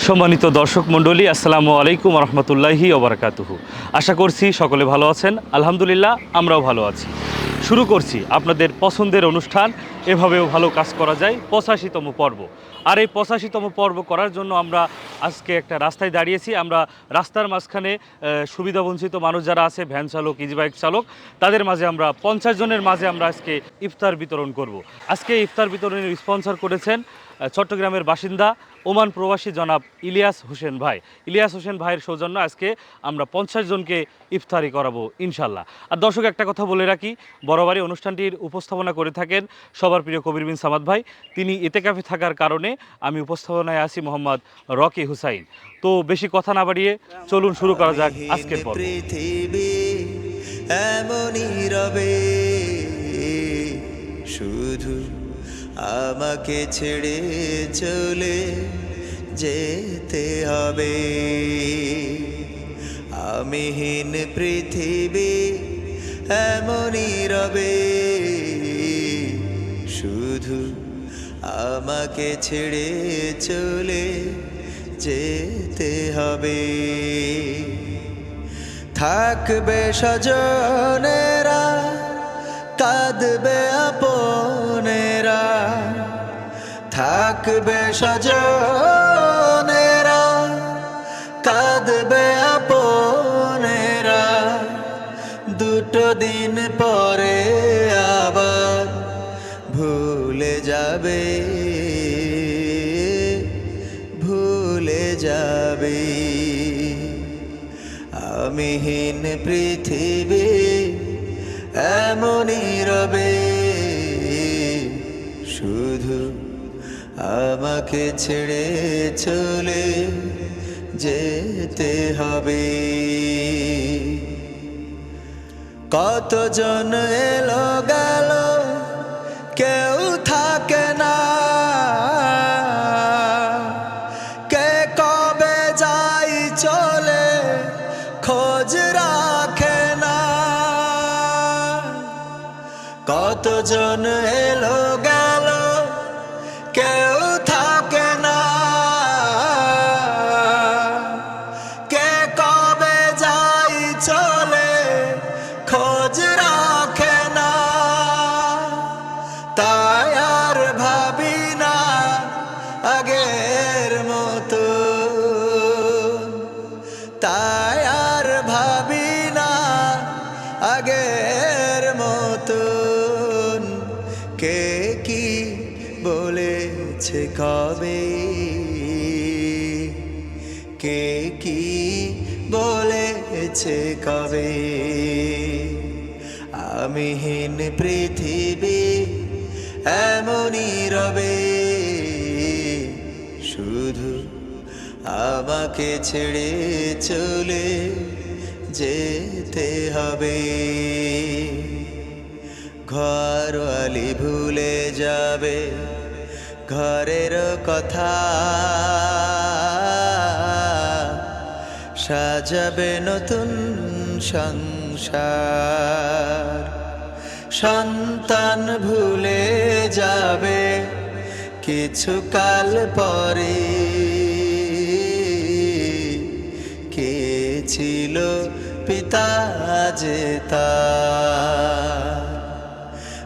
সম্মানিত দর্শক মণ্ডলী, আসসালামু আলাইকুম রহমতুল্লাহি ওবরাকাতুহু। আশা করছি সকলে ভালো আছেন। আলহামদুলিল্লাহ, আমরাও ভালো আছি। শুরু করছি আপনাদের পছন্দের অনুষ্ঠান, এভাবেও ভালো কাজ করা যায়, পঁচাশিতম পর্ব। আর এই পঁচাশিতম পর্ব করার জন্য আমরা আজকে একটা রাস্তায় দাঁড়িয়েছি। আমরা রাস্তার মাঝখানে সুবিধাবঞ্চিত মানুষ যারা আছে, ভ্যান চালক ইজিবাইক চালক, তাদের মাঝে আমরা, পঞ্চাশ জনের মাঝে আমরা আজকে ইফতার বিতরণ করব। আজকে ইফতার বিতরণের স্পন্সর করেছেন চট্টগ্রামের বাসিন্দা ওমান প্রবাসী জনাব ইলিয়াস হোসেন ভাই। ইলিয়াস হোসেন ভাইয়ের সৌজন্য আজকে আমরা পঞ্চাশ জনকে ইফতারি করাবো, ইনশাল্লাহ। আর দর্শক, একটা কথা বলে রাখি বরাবরই অনুষ্ঠানটির উপস্থাপনা করে থাকেন সবার প্রিয় কবির বিন সামাদ ভাই। তিনি এতে কাফে থাকার কারণে আমি উপস্থাপনায় আছি মোহাম্মদ রকি হুসাইন। তো বেশি কথা না বাড়িয়ে চলুন শুরু করা যাক আজকের রবে, শুধু আমাকে ছেড়ে চলে যেতে হবে। আমিহীন পৃথিবী, এমনই রবে। শুধু আমাকে ছেড়ে চলে যেতে হবে। থাকবে সজনেরা কাঁদবে আপনেরা। থাকবে সজনেরা কাঁদবে আপনেরা। দুটো দিন পরে আবার ভুলে যাবে ভুলে যাবে। আমিহীন পৃথিবী, এমনই রবে। শুধু আমাকে ছেড়ে চলে যেতে হবে। কতজন এলো গেল, কেউ থাকে না। কে কবে যাই চলে খোঁজ রাখে না। কতজন এলো গেল তাই আর ভাবি না আগের মতন। কে কি বলেছে কবে? কে কি বলেছে কবে? আমিহীন পৃথিবী এমনই রবে। শুধু আমাকে ছেড়ে চলে যেতে হবে। ঘরওয়ালি ভুলে যাবে ঘরের কথা। সাজাবে নতুন সংসার। সন্তান ভুলে যাবে কিছু কাল পরে। পিতা তার।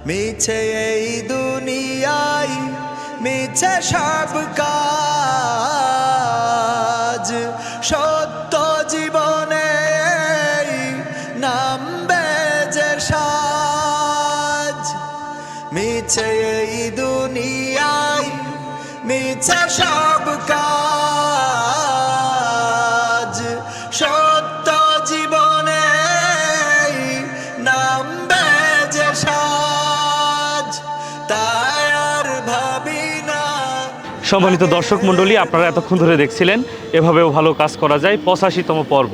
মিছে এই দুনিয়ায় মিছে সব কাজ। সত্য জীবনে নামবে যে সাজ। মিছে এই দুনিয়ায় মিছে সব সম্মানিত দর্শক মণ্ডলী, আপনারা এতক্ষণ ধরে দেখছিলেন, এভাবেও ভালো কাজ করা যায়, পঁচাশিতম পর্ব।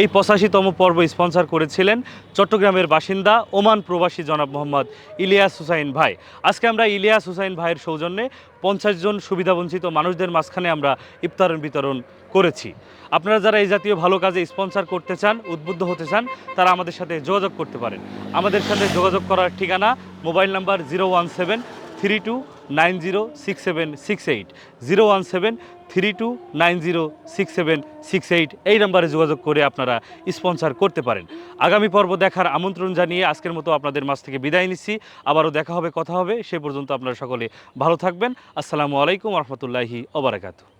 এই পঁচাশিতম পর্ব স্পন্সর করেছিলেন চট্টগ্রামের বাসিন্দা ওমান প্রবাসী জনাব মোহাম্মদ ইলিয়াস হুসাইন ভাই। আজকে আমরা ইলিয়াস হুসাইন ভাইয়ের সৌজন্যে পঞ্চাশ জন সুবিধাবঞ্চিত মানুষদের মাঝখানে আমরা ইফতার বিতরণ করেছি। আপনারা যারা এই জাতীয় ভালো কাজে স্পন্সর করতে চান, উদ্বুদ্ধ হতে চান, তারা আমাদের সাথে যোগাযোগ করতে পারেন। আমাদের সাথে যোগাযোগ করার ঠিকানা, mobile number zero one seven three two nine zero six seven six eight, zero one seven three two nine zero six seven six eight এই নাম্বারে যোগাযোগ করে আপনারা স্পন্সর করতে পারেন। আগামী পর্ব দেখার আমন্ত্রণ জানিয়ে আজকের মতো আপনাদের মাছ থেকে বিদায় নিচ্ছি। আবারও দেখা হবে, কথা হবে, সে পর্যন্ত আপনারা সকলে ভালো থাকবেন। আসসালামু আলাইকুম রহমতুল্লাহি ওবরাকাতু